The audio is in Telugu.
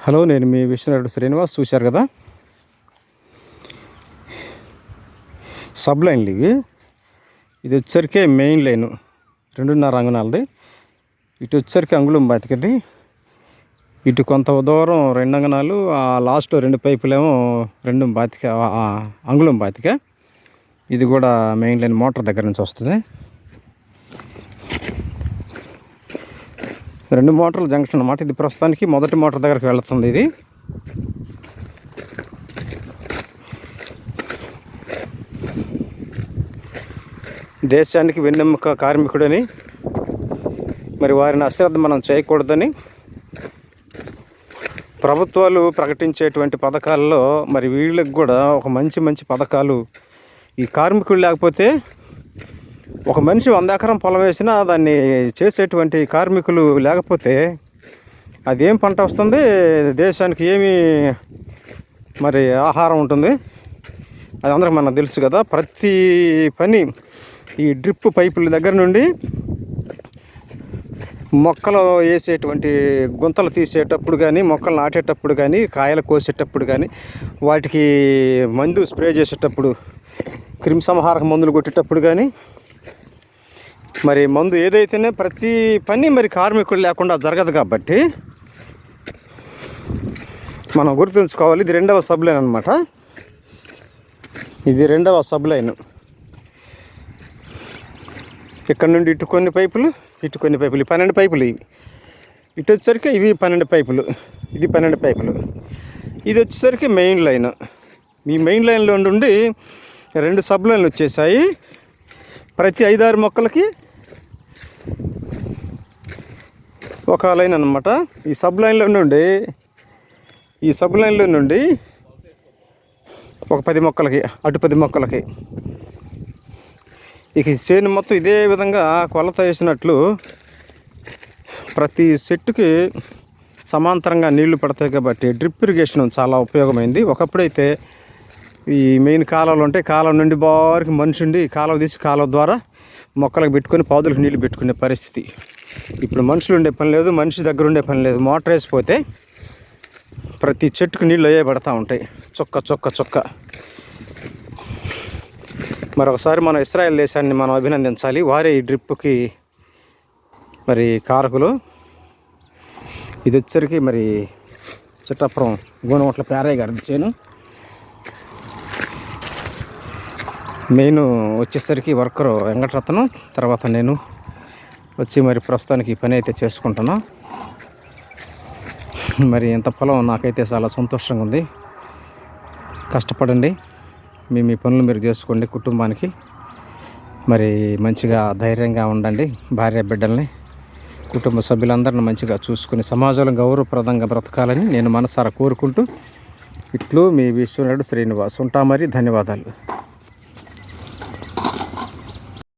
హలో నేను మీ విశ్వనాథుడు శ్రీనివాస్. చూశారు కదా? సబ్ లైన్లు ఇవి ఇది వచ్చరికే మెయిన్ లైను. రెండున్నర అంగుళాలది ఇటు వచ్చరికి అంగుళం బతికింది. ఇటు కొంత దూరం రెండు అంగనాలు ఆ లాస్ట్లో రెండు పైపులేమో రెండు బాతిక అంగుళం బాతిక. ఇది కూడా మెయిన్ లైన్ మోటార్ దగ్గర నుంచి వస్తుంది. రెండు మోటార్ల జంక్షన్ అన్నమాట. ఇది ప్రస్తుతానికి మొదటి మోటార్ దగ్గరికి వెళ్తుంది ఇది. దేశానికి వెన్నెముక కార్మికుడని మరి వారిని అశ్రద్ధ మనం చేయకూడదని ప్రభుత్వాలు ప్రకటించేటువంటి పథకాల్లో మరి వీళ్ళకి కూడా ఒక మంచి మంచి పథకాలు ఈ కార్మికులు లేకపోతే ఒక మనిషి వంద ఎకరం పొలం వేసినా దాన్ని చేసేటువంటి కార్మికులు లేకపోతే అదేం పంట వస్తుంది? దేశానికి ఏమి మరి ఆహారం ఉంటుంది? అది అందరికి మనకు తెలుసు కదా. ప్రతి పని ఈ డ్రిప్ పైపుల దగ్గర నుండి మొక్కలు వేసేటువంటి గుంతలు తీసేటప్పుడు కానీ మొక్కలు నాటేటప్పుడు కానీ కాయలు కోసేటప్పుడు కానీ వాటికి మందు స్ప్రే చేసేటప్పుడు క్రిమిసంహారక మందులు కొట్టేటప్పుడు కానీ మరి మందు ఏదైతేనే ప్రతి పని మరి కార్మికులు లేకుండా జరగదు కాబట్టి మనం గుర్తుంచుకోవాలి. ఇది రెండవ సబ్ లైన్ అనమాట ఇది రెండవ సబ్లైన్. ఇక్కడ నుండి ఇటు కొన్ని పైపులు ఇటు కొన్ని పైపులు. పన్నెండు పైపులు ఇవి. ఇటు వచ్చేసరికి ఇవి పన్నెండు పైపులు. ఇది పన్నెండు పైపులు. ఇది వచ్చేసరికి మెయిన్ లైన్. ఈ మెయిన్ లైన్లో నుండి రెండు సబ్ లైన్లు వచ్చేసాయి. ప్రతి ఐదారు మొక్కలకి ఒక లైన్ అనమాట ఈ సబ్ లైన్లో నుండి ఈ సబ్ లైన్లో నుండి ఒక పది మొక్కలకి అటు పది మొక్కలకి. ఇక చేను మొత్తం ఇదే విధంగా కొలత వేసినట్లు ప్రతి చెట్టుకి సమాంతరంగా నీళ్ళు పడతాయి కాబట్టి డ్రిప్ ఇరిగేషన్ చాలా ఉపయోగమైంది. ఒకప్పుడైతే ఈ మెయిన్ కాలువలు ఉంటే కాలువ నుండి బారికి మనిషి ఉండి కాలువ తీసి కాలువ ద్వారా మొక్కలకు పెట్టుకొని పాదులకు నీళ్ళు పెట్టుకునే పరిస్థితి. ఇప్పుడు మనుషులు ఉండే పని లేదు మనిషి దగ్గర ఉండే పని లేదు. మోటార్ వేసిపోతే ప్రతి చెట్టుకు నీళ్ళు అయ్యే పడతా ఉంటాయి. చొక్క చొక్క చొక్క. మరొకసారి మన ఇస్రాయల్ దేశాన్ని మనం అభినందించాలి. వారే ఈ డ్రిప్కి మరి కారకులు. ఇది వచ్చరికి మరి చిట్టపురం గోనవట్ల పేరయ్య గారి చేను. మెయిన్ వచ్చేసరికి వర్కరు వెంకటరత్నం తర్వాత నేను వచ్చి మరి ప్రస్తుతానికి ఈ పని అయితే చేసుకుంటున్నా. మరి ఇంత పొలం నాకైతే చాలా సంతోషంగా ఉంది. కష్టపడండి. మీ మీ పనులు మీరు చేసుకోండి కుటుంబానికి. మరి మంచిగా ధైర్యంగా ఉండండి. భార్య బిడ్డల్ని కుటుంబ సభ్యులందరిని మంచిగా చూసుకుని సమాజంలో గౌరవప్రదంగా బ్రతకాలని నేను మనసారా కోరుకుంటూ ఇట్లు మీ విశ్వనాయుడు శ్రీనివాస్ ఉంటా మరి. ధన్యవాదాలు.